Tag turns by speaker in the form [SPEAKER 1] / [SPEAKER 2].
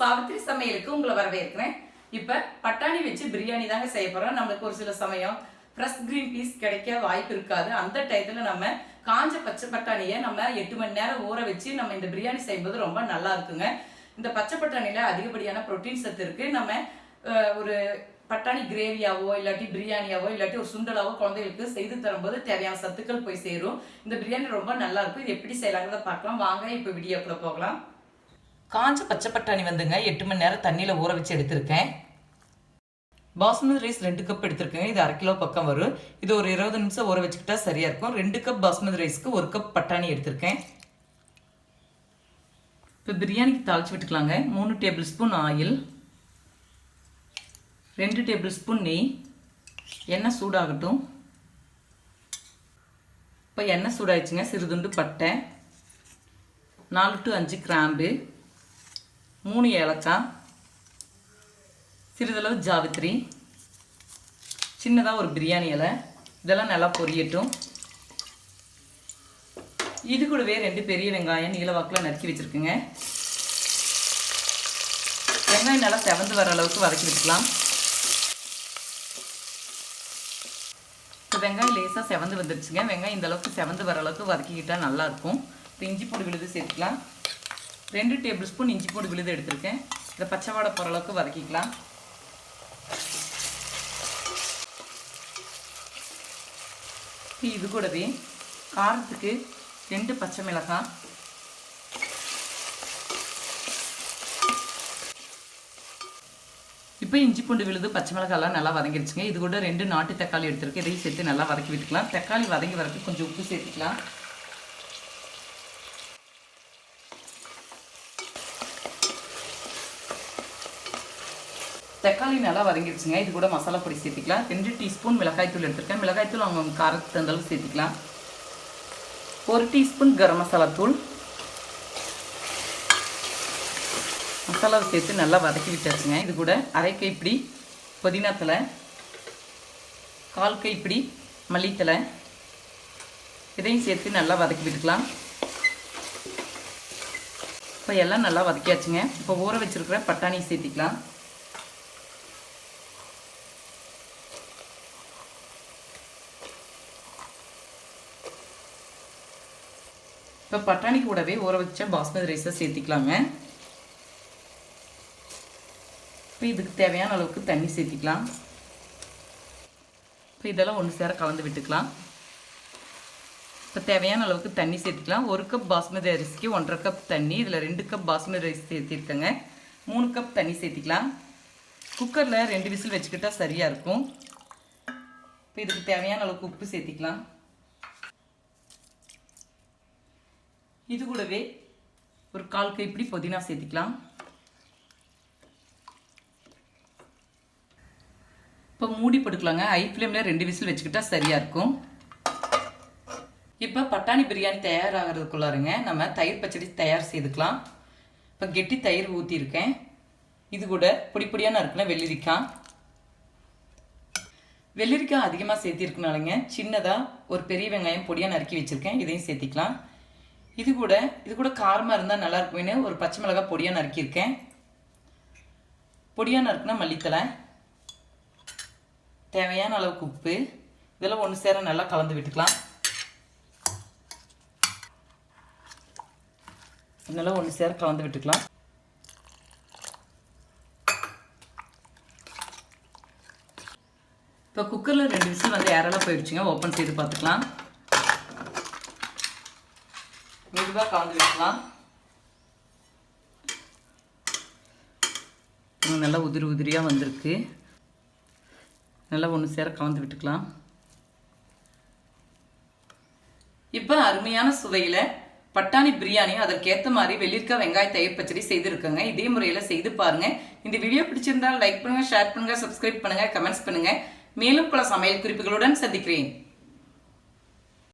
[SPEAKER 1] சாவித்ரி சமையலுக்கு உங்களை வரவேற்கிறேன். இப்போ பட்டாணி வச்சு பிரியாணி தாங்க செய்ய போறோம். நம்மளுக்கு ஒரு சில சமயம் ஃப்ரெஷ் கிரீன் பீஸ் கிடைக்க வாய்ப்பு இருக்காது. அந்த டயத்துல நம்ம காஞ்ச பச்சை பட்டாணியை நம்ம எட்டு மணி நேரம் ஊற வச்சு நம்ம இந்த பிரியாணி செய்யும்போது ரொம்ப நல்லா இருக்குங்க. இந்த பச்சை பட்டாணியில அதிகப்படியான புரோட்டீன் சத்து இருக்கு. நம்ம ஒரு பட்டாணி கிரேவியாவோ இல்லாட்டி பிரியாணியாவோ இல்லாட்டி ஒரு சுண்டலாவோ குழந்தைகளுக்கு செய்து தரும்போது தேவையான சத்துக்கள் போய் சேரும். இந்த பிரியாணி ரொம்ப நல்லா இருக்கும். இது எப்படி செய்யலாங்கிறத பார்க்கலாம். வாங்க இப்போ வீடியோக்குள்ள போகலாம். காஞ்ச பச்சை பட்டாணி வந்துங்க. எட்டு மணி நேரம் தண்ணியில் ஊற வச்சு எடுத்திருக்கேன். பாஸ்மதி ரைஸ் ரெண்டு கப் எடுத்திருக்கேன். இது அரை கிலோ பக்கம் வரும். இது ஒரு இருபது நிமிஷம் ஊற வச்சுக்கிட்டா சரியா இருக்கும். ரெண்டு கப் பாஸ்மதி ரைஸ்க்கு ஒரு கப் பட்டாணி எடுத்திருக்கேன். இப்போ பிரியாணிக்கு தாளிச்சு விட்டுக்கலாங்க. மூணு டேபிள் ஸ்பூன் ஆயில். ரெண்டு டேபிள் ஸ்பூன் நெய். எண்ணெய் சூடாகட்டும். இப்போ எண்ணெய் சூடாயிடுச்சுங்க. சிறுதுண்டு பட்டை. நாலு டு அஞ்சு கிராம்பு. மூணு ஏலக்காய் சிறிதளவு ஜாவித்ரி சின்னதாக ஒரு பிரியாணி இலை. இதெல்லாம் நல்லா பொரியட்டும். இது கூடவே ரெண்டு பெரிய வெங்காயம் நீளவாக்கில் நறுக்கி வச்சுருக்குங்க. வெங்காயம் நல்லா செவந்து வர அளவுக்கு வதக்கி வச்சுக்கலாம். இப்போ வெங்காயம் லேசாக செவந்து வந்துருச்சுங்க. வெங்காயம் இந்த அளவுக்கு செவந்து வர அளவுக்கு வதக்கிக்கிட்டால் நல்லாயிருக்கும் இப்போ இஞ்சி பூண்டு விழுது சேர்த்துக்கலாம். ரெண்டு டேபிள் ஸ்பூன் இஞ்சி பூண்டு விழுது எடுத்திருக்கேன். இதை பச்சை வாடை போகிற அளவுக்கு வதக்கிக்கலாம். இது கூடவே காரத்துக்கு ரெண்டு பச்சை மிளகாய். இப்போ இஞ்சி பூண்டு விழுது பச்சை மிளகாய்லாம் நல்லா வதங்கிடுச்சுங்க இது கூட ரெண்டு நாட்டு தக்காளி எடுத்துருக்கு இதையும் சேர்த்து நல்லா வதக்கி விட்டுக்கலாம். தக்காளி வதங்கி வரக்கு கொஞ்சம் உப்பு சேர்த்துக்கலாம். தக்காளி நல்லா வதங்கிடுச்சுங்க. இது கூட மசாலா பொடி சேர்த்துக்கலாம். ரெண்டு டீஸ்பூன் மிளகாய்த்தூள் எடுத்திருக்கேன். மிளகாய்த்தூள் அவங்க காரத்துக்கு தகுந்த அளவுக்கு சேர்த்துக்கலாம். ஒரு டீஸ்பூன் கரம் மசாலா தூள். மசாலாவை சேர்த்து நல்லா வதக்கி விட்டாச்சுங்க. இது கூட அரை கைப்பிடி புதினா தலை கால் கைப்பிடி மல்லித்தலை இதையும் சேர்த்து நல்லா வதக்கி விட்டுக்கலாம். இப்போ எல்லாம் நல்லா வதக்கியாச்சுங்க. இப்போ ஊற வச்சுருக்கிற பட்டாணி சேர்த்திக்கலாம். இப்போ பட்டாணி கூடவே ஊற வச்ச பாஸ்மதி ரைஸை சேர்த்திக்கலாங்க. இப்போ இதுக்கு தேவையான அளவுக்கு தண்ணி சேர்த்திக்கலாம். இப்போ இதெல்லாம் ஒன்று சேர கலந்து விட்டுக்கலாம். இப்போ தேவையான அளவுக்கு தண்ணி சேர்த்துக்கலாம். ஒரு கப் பாஸ்மதி அரிசிக்கு ஒன்றரை கப் தண்ணி இதில் ரெண்டு கப் பாஸ்மதி ரைஸ் சேர்த்திருக்கேங்க. மூணு கப் தண்ணி சேர்த்திக்கலாம். குக்கரில் ரெண்டு விசில் வச்சுக்கிட்டா சரியாக இருக்கும். இப்போ இதுக்கு தேவையான அளவுக்கு உப்பு சேர்த்திக்கலாம். இது கூடவே ஒரு கால் கைப்பிடி புதினா சேர்த்துக்கலாம். இப்போ மூடி போட்டுக்கலாங்க. ஐ ஃப்ளேமில் ரெண்டு விசில் வச்சுக்கிட்டா சரியாக இருக்கும். இப்போ பட்டாணி பிரியாணி தயாராகிறதுக்குள்ளாருங்க நம்ம தயிர் பச்சடி தயார் செய்துக்கலாம். இப்போ கெட்டி தயிர் ஊற்றிருக்கேன் இது கூட பொடி பொடியான நறுக்கின வெள்ளரிக்காய் வெள்ளரிக்காய் அதிகமாக சேர்த்திருக்கனாலங்க சின்னதாக ஒரு பெரிய வெங்காயம் பொடியாக நறுக்கி வச்சுருக்கேன். இதையும் சேர்த்திக்கலாம். இது கூட இது கூட காரமாக இருந்தால் நல்லா இருக்குமேனு ஒரு பச்சை மிளகாய் பொடியாக நறுக்கியிருக்கேன். பொடியாக நறுக்குனா மல்லித்தலை தேவையான அளவுக்கு உப்பு. இதெல்லாம் ஒன்று சேர நல்லா கலந்து விட்டுக்கலாம். இதெல்லாம் ஒன்று சேர கலந்து விட்டுக்கலாம். இப்போ குக்கரில் ரெண்டு விசில் வந்து ஏரெல்லாம் போயிடுச்சுங்க. ஓப்பன் செய்து பார்த்துக்கலாம். மெதுவாக கலந்து விட்டுக்கலாம் நல்லா உதிரி உதிரியாக வந்திருக்கு. நல்லா ஒன்று சேர கலந்து விட்டுக்கலாம். இப்போ அருமையான சுவையில் பட்டாணி பிரியாணி அதற்கேற்ற மாதிரி வெள்ளிக்காய் வெங்காய தயிர் பச்சடி செய்திருக்கோங்க. இதே முறையில் செய்து பாருங்கள் இந்த வீடியோ பிடிச்சிருந்தால் லைக் பண்ணுங்கள் ஷேர் பண்ணுங்கள் சப்ஸ்கிரைப் பண்ணுங்கள் கமெண்ட்ஸ் பண்ணுங்கள் மேலும் பல சமையல் குறிப்புகளுடன் சந்திக்கிறேன்.